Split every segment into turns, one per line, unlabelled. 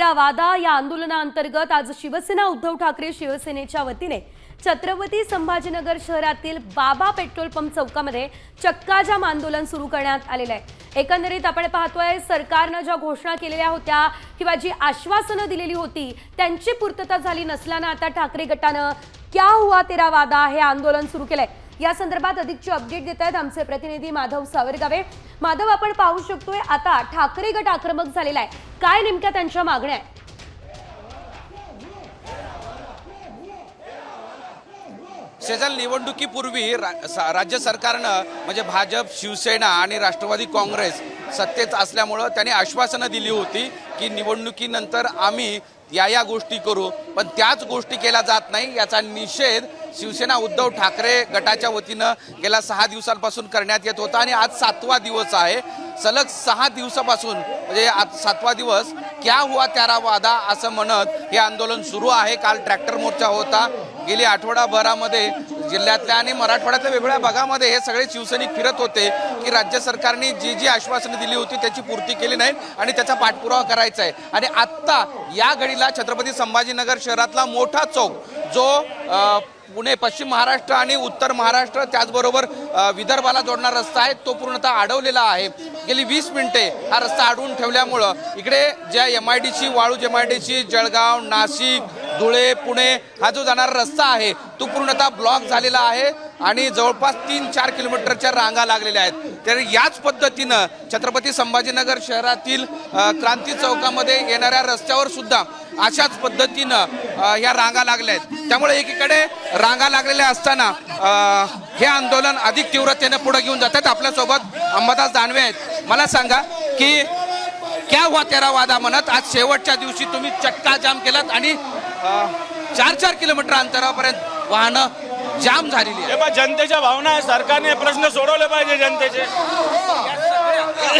मेरा वादा या आंदोलनाअंतर्गत आज शिवसेना उद्धव ठाकरे शिवसेनेच्या वतीने छत्रपती संभाजीनगर शहरातील बाबा पेट्रोल पंप चौकामध्ये चक्काजाम आंदोलन सुरू करण्यात आलेलं आहे. एकंदरीत आपण पाहतोय सरकारनं ज्या घोषणा केलेल्या होत्या किंवा जी आश्वासनं दिलेली होती त्यांची पूर्तता झाली नसल्यानं आता ठाकरे गटानं क्या हुआ तेरा वादा हे आंदोलन सुरू केलंय. या संदर्भात अधिकची अपडेट देत आहेत आमचे प्रतिनिधी माधव सावरगावे. माधव आपण पाहू शकतोय आता ठाकरे गट आक्रमक झालेला आहे. काय नेमक्या त्यांच्या मागण्या आहेत?
शेजारी निवडणुकीपूर्वी रा- सा- राज्य सरकारनं म्हणजे भाजप शिवसेना आणि राष्ट्रवादी काँग्रेस सत्तेत असल्यामुळं त्यांनी आश्वासनं दिली होती की निवडणुकीनंतर आम्ही या या गोष्टी करू. पण त्याच गोष्टी केल्या जात नाही याचा निषेध शिवसेना उद्धव ठाकरे गटाच्या वतीनं गेल्या सहा दिवसांपासून करण्यात येत होता आणि आज सातवा दिवस आहे. सलग सहा दिवसापासून म्हणजे आज सातवा दिवस क्या हुआ त्यारा वादा असं म्हणत हे आंदोलन सुरू आहे. काल ट्रॅक्टर मोर्चा होता. गेली आठवडाभरामध्ये जिल्ह्यातल्या आणि मराठवाड्यातल्या वेगवेगळ्या भागामध्ये हे सगळे शिवसैनिक फिरत होते की राज्य सरकारने जी जी आश्वासनं दिली होती त्याची पूर्ती केली नाही आणि त्याचा पाठपुरावा करायचा आहे. आणि आत्ता या घडीला छत्रपती संभाजीनगर शहरातला मोठा चौक जो पुणे पश्चिम महाराष्ट्र आणि उत्तर महाराष्ट्र त्याचबरोबर विदर्भाला जोडणारा रस्ता आहे तो पूर्णतः अडवलेला आहे. गेली वीस मिनिटे हा रस्ता अडवून ठेवल्यामुळं इकडे ज्या एम आय डीची वाळूज एम आय डीची जळगाव नाशिक धुळे पुणे हा जो जाणारा रस्ता आहे तो पूर्णतः ब्लॉक झालेला आहे. आणि जवळपास तीन चार किलोमीटरच्या रांगा लागलेल्या आहेत. तर याच पद्धतीनं छत्रपती संभाजीनगर शहरातील क्रांती चौकामध्ये येणाऱ्या रस्त्यावर सुद्धा अशाच पद्धतीनं ह्या रांगा लागल्या आहेत. त्यामुळे एकीकडे रांगा लागलेल्या असताना हे आंदोलन अधिक तीव्रतेने पुढे घेऊन जातात. आपल्यासोबत अंबादास दानवे आहेत. मला सांगा की क्या हुआ तेरा वादा म्हणत आज शेवटच्या दिवशी तुम्ही चक्का जाम केलात आणि चार चार किलोमीटर अंतरापर्यंत वाहनं जाम झालेली आहे.
जनतेच्या भावना आहे. सरकारने प्रश्न सोडवले पाहिजे जनतेचे.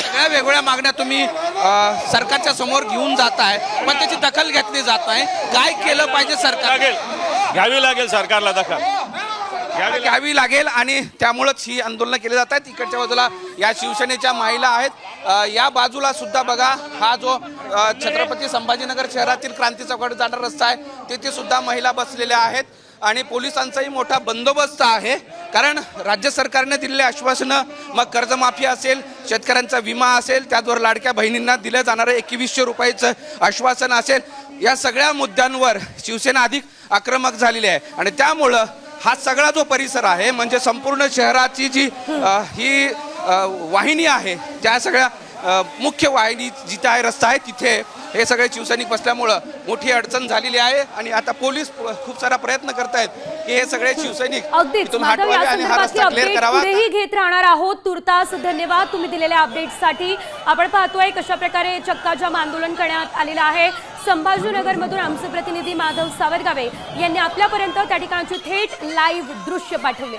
सगळ्या वेगवेगळ्या मागण्या तुम्ही अ, सरकारच्या समोर घेऊन जाताय पण त्याची दखल घेतली जात आहे. काय केलं पाहिजे सरकार?
लागेल. घ्यावी लागेल सरकारला दखल. घ्यावी लागेल.
घ्यावी लागेल आणि त्यामुळंच ही आंदोलनं केली जात आहेत. इकडच्या बाजूला या शिवसेनेच्या महिला आहेत. अ, या बाजूला सुद्धा बघा हा जो अ, छत्रपती संभाजीनगर शहरातील क्रांती चौकात जाणारा रस्ता आहे तिथे सुद्धा महिला बसलेल्या आहेत. आणि पोलिसांचाही मोठा बंदोबस्त आहे. कारण राज्य सरकारने दिलेले आश्वासनं मग कर्जमाफी असेल शेतकऱ्यांचा विमा असेल त्याचबरोबर लाडक्या बहिणींना दिलं जाणारं एकवीसशे रुपयाचं आश्वासन असेल. या सगळ्या मुद्द्यांवर शिवसेना अधिक आक्रमक झालेली आहे. आणि त्यामुळं हा सगळा जो परिसर आहे म्हणजे संपूर्ण शहराची जी आ, ही आ, वाहिनी आहे त्या सगळ्या मुख्य वाहिनी जिथे आहे रस्ता आहे तिथे हे सगळे शिवसैनिक बसल्यामुळं मोठी अडचण झालेली आहे आणि आता पोलीस खूप सारा प्रयत्न करतायत की हे सगळे शिवसैनिक हा
पुढेही घेत राहणार आहोत. तुर्तास धन्यवाद. तुम्ही दिलेल्या अपडेटसाठी आपण पाहतोय कशा प्रकारे चक्काजाम आंदोलन करण्यात आलेलं आहे. संभाजीनगर मधून आमचे प्रतिनिधी माधव सावरगावे यांनी आपल्यापर्यंत त्या ठिकाणची थेट लाईव्ह दृश्य पाठवले.